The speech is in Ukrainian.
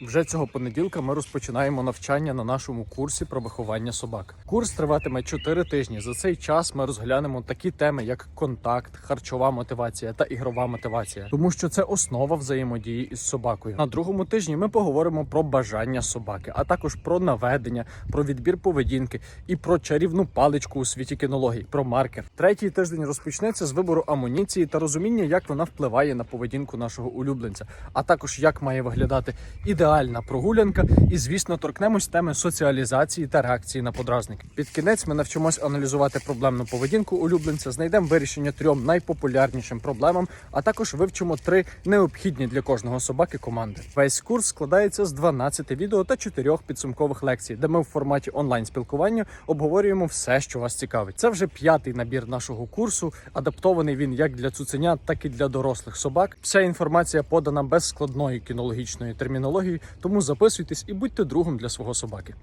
Вже цього понеділка ми розпочинаємо навчання на нашому курсі про виховання собак. Курс триватиме 4 тижні. За цей час ми розглянемо такі теми, як контакт, харчова мотивація та ігрова мотивація, тому що це основа взаємодії із собакою. На другому тижні ми поговоримо про бажання собаки, а також про наведення, про відбір поведінки і про чарівну паличку у світі кінології, про маркер. Третій тиждень розпочнеться з вибору амуніції та розуміння, як вона впливає на поведінку нашого улюбленця, а також як має виглядати ідеальна прогулянка. І, звісно, торкнемось теми соціалізації та реакції на подразники. Під кінець ми навчимось аналізувати проблемну поведінку улюбленця, знайдемо вирішення трьом найпопулярнішим проблемам, а також вивчимо три необхідні для кожного собаки команди. Весь курс складається з 12 відео та 4 підсумкових лекцій, де ми в форматі онлайн спілкування обговорюємо все, що вас цікавить. Це вже п'ятий набір нашого курсу. Адаптований він як для цуценят, так і для дорослих собак. Вся інформація подана без складної кінологічної термінології, тому записуйтесь і будьте другом для свого собаки.